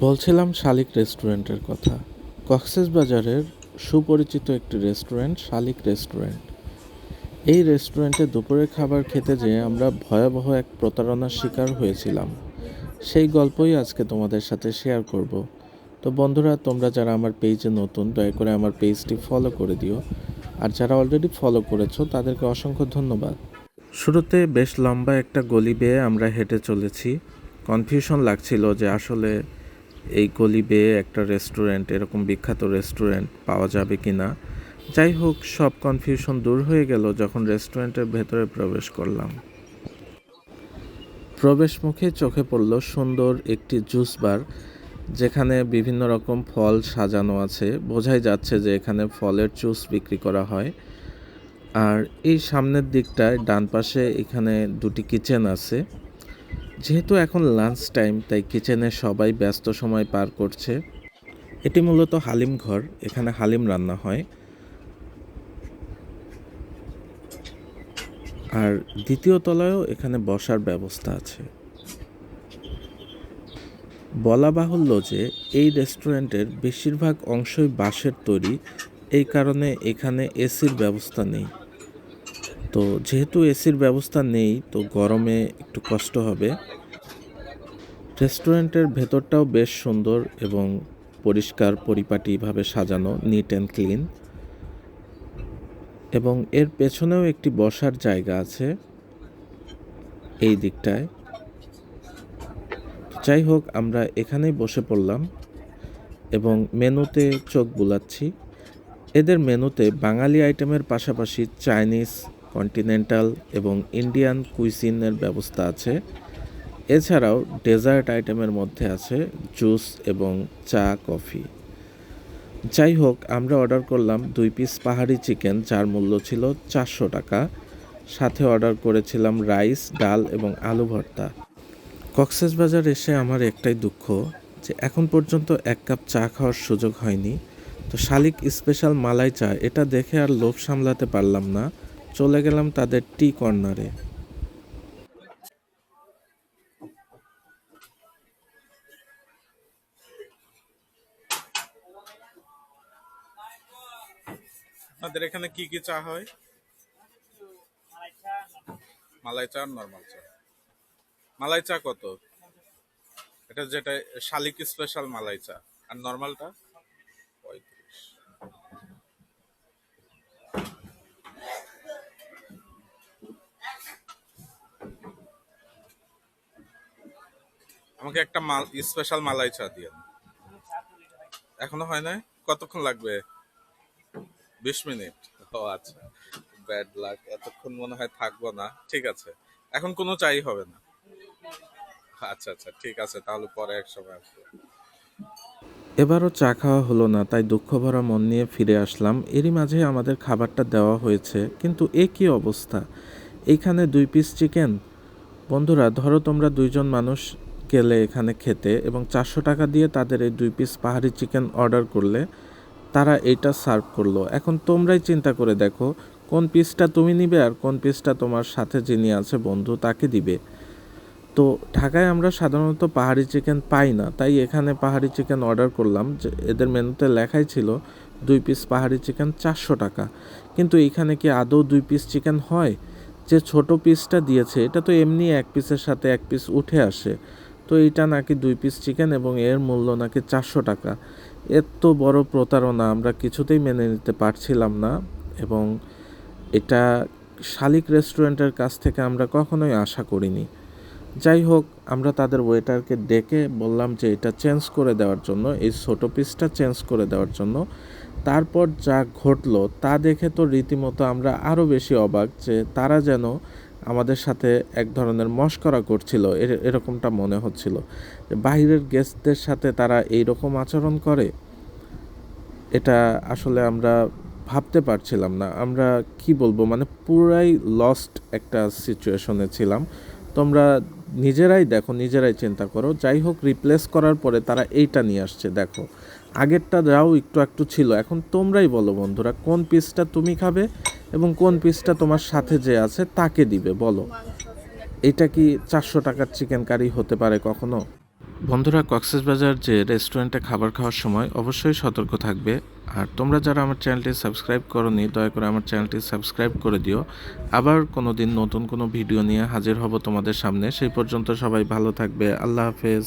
বলছিলাম শালিক রেস্টুরেন্টের কথা। কক্সেস বাজারের সুপরিচিত একটি রেস্টুরেন্ট, শালিক রেস্টুরেন্ট। এই রেস্টুরেন্টে দুপুরের খাবার খেতে যেয়ে আমরা ভয়াবহ এক প্রতারণার শিকার হয়েছিলাম। সেই গল্পই আজকে তোমাদের সাথে শেয়ার করব। তো বন্ধুরা, তোমরা যারা আমার পেজে নতুন, দয়া করে আমার পেজটি ফলো করে দিও। আর যারা অলরেডি ফলো করেছ, তাদেরকে অসংখ্য ধন্যবাদ। শুরুতে বেশ লম্বা একটা গলি বেয়ে আমরা হেঁটে চলেছি। কনফিউশন লাগছিল যে আসলে এই গলি বেয়ে একটা রেস্টুরেন্ট এরকম বিখ্যাত রেস্টুরেন্ট পাওয়া যাবে কি না যাই হোক, সব কনফিউশন দূর হয়ে গেল যখন রেস্টুরেন্টের ভেতরে প্রবেশ করলাম। প্রবেশ মুখে চোখে পড়ল সুন্দর একটি জুস বার যেখানে বিভিন্ন রকম ফল সাজানো আছে। বোঝাই যাচ্ছে যে এখানে ফলের জুস বিক্রি করা হয়। আর এই সামনের দিকটায় ডান পাশে এখানে দুটি কিচেন আছে। যেহেতু এখন লাঞ্চ টাইম তাই কিচেনে সবাই ব্যস্ত সময় পার করছে। এটি মূলত হালিম ঘর, এখানে হালিম রান্না হয়। আর দ্বিতীয় তলায়ও এখানে বসার ব্যবস্থা আছে। বলা বাহুল্য যে, এই রেস্টুরেন্টের বেশিরভাগ অংশই বাঁশের তৈরি, এই কারণে এখানে এসির ব্যবস্থা নেই। তো যেহেতু এসির ব্যবস্থা নেই, তো গরমে একটু কষ্ট হবে। রেস্টুরেন্টের ভেতরটাও বেশ সুন্দর এবং পরিষ্কার, পরিপাটিভাবে সাজানো নিট অ্যান্ড ক্লিন এবং এর পেছনেও একটি বসার জায়গা আছে এই দিকটায়। যাই হোক, আমরা এখানেই বসে পড়লাম এবং মেনুতে চোখ বুলাচ্ছি। এদের মেনুতে বাঙালি আইটেমের পাশাপাশি চাইনিজ কন্টিনেন্টাল এবং ইন্ডিয়ান কুইসিনের ব্যবস্থা আছে। এছাড়াও ডেজার্ট আইটেমের মধ্যে আছে জুস এবং চা, কফি। যাই হোক, আমরা অর্ডার করলাম দুই পিস পাহাড়ি চিকেন, যার মূল্য ছিল চারশো টাকা। সাথে অর্ডার করেছিলাম রাইস, ডাল এবং আলু ভর্তা। কক্সেস বাজার এসে আমার একটাই দুঃখ যে এখন পর্যন্ত এক কাপ চা খাওয়ার সুযোগ হয়নি। তো শালিক স্পেশাল মালাই চা, এটা দেখে আর লোভ সামলাতে পারলাম না। চলে গেলাম তাদের টি কর্নারে। আপনাদের এখানে কি কি চা হয়? মালাই চা আর নর্মাল চা। মালাই চা কত? এটা যেটা শালিক স্পেশাল মালাই চা। আর নর্মালটা? আমাকে একটা মাল স্পেশাল মালাই চা দিয়ে এখনও হয় নাই? কতক্ষণ লাগবে? বিশ মিনিট। ও আচ্ছা। ব্যাড লাক, এতক্ষণ মনে হয় থাকব না। ঠিক আছে। এখন কোনো চাই হবে না। আচ্ছা আচ্ছা ঠিক আছে, তাহলে পরে এক সময় আসব। এবারও চা খাওয়া হলো না, তাই দুঃখ ভরা মন নিয়ে ফিরে আসলাম। এরই মাঝে আমাদের খাবারটা দেওয়া হয়েছে, কিন্তু এ কী অবস্থা? এইখানে দুই পিস চিকেন বন্ধুরা, ধরো তোমরা দুইজন মানুষ গেলে এখানে খেতে এবং চারশো টাকা দিয়ে তাদের এই দুই পিস পাহাড়ি চিকেন অর্ডার করলে তারা এটা সার্ভ করল। এখন তোমরাই চিন্তা করে দেখো, কোন পিসটা তুমি নিবে আর কোন পিসটা তোমার সাথে যিনি আছে বন্ধু তাকে দিবে। তো ঢাকায় আমরা সাধারণত পাহাড়ি চিকেন পাই না, তাই এখানে পাহাড়ি চিকেন অর্ডার করলাম, যে এদের মেনুতে লেখাই ছিল দুই পিস পাহাড়ি চিকেন চারশো টাকা। কিন্তু এখানে কি আদৌ দুই পিস চিকেন হয়? যে ছোট পিসটা দিয়েছে, এটা তো এমনি এক পিসের সাথে এক পিস উঠে আসে। তো এইটা নাকি দুই পিস চিকেন এবং এর মূল্য নাকি চারশো টাকা। এত বড় প্রতারণা, আমরা কিছুতেই মেনে নিতে পারছিলাম না এবং এটা শালিক রেস্টুরেন্টের কাছ থেকে আমরা কখনোই আশা করিনি। যাই হোক, আমরা তাদের ওয়েটারকে ডেকে বললাম যে এটা চেঞ্জ করে দেওয়ার জন্য, এই ছোটো পিসটা চেঞ্জ করে দেওয়ার জন্য। তারপর যা ঘটলো, তা দেখে তো রীতিমতো আমরা আরও বেশি অবাক যে তারা যেন আমাদের সাথে এক ধরনের মস্করা করছিল, এর- এরকমটা মনে হচ্ছিল। বাইরের গেস্টদের সাথে তারা এই রকম আচরণ করে, এটা আসলে আমরা ভাবতে পারছিলাম না। আমরা কি বলব মানে পুরাই লস্ট একটা সিচুয়েশনে ছিলাম। তোমরা নিজেরাই দেখো, নিজেরাই চিন্তা করো। যাই হোক রিপ্লেস করার পরে তারা এইটা নিয়ে আসছে, দেখো। আগেরটা যাও একটু একটু ছিল, এখন তোমরাই বলো বন্ধুরা, কোন পিসটা তুমি খাবে এবং কোন পিসটা তোমার সাথে যে আছে তাকে দিবে, বলো। এটা কি চারশো টাকার চিকেন কারি হতে পারে কখনো? বন্ধুরা কক্সবাজার যে রেস্টুরেন্টে খাবার খাওয়ার সময় অবশ্যই সতর্ক থাকবে। আর তোমরা যারা আমার চ্যানেলটি সাবস্ক্রাইব করনি, দয়া করে আমার চ্যানেলটি সাবস্ক্রাইব করে দিও। আবার কোনো দিন নতুন কোনো ভিডিও নিয়ে হাজির হব তোমাদের সামনে। সেই পর্যন্ত সবাই ভালো থাকবে। আল্লাহ হাফেজ।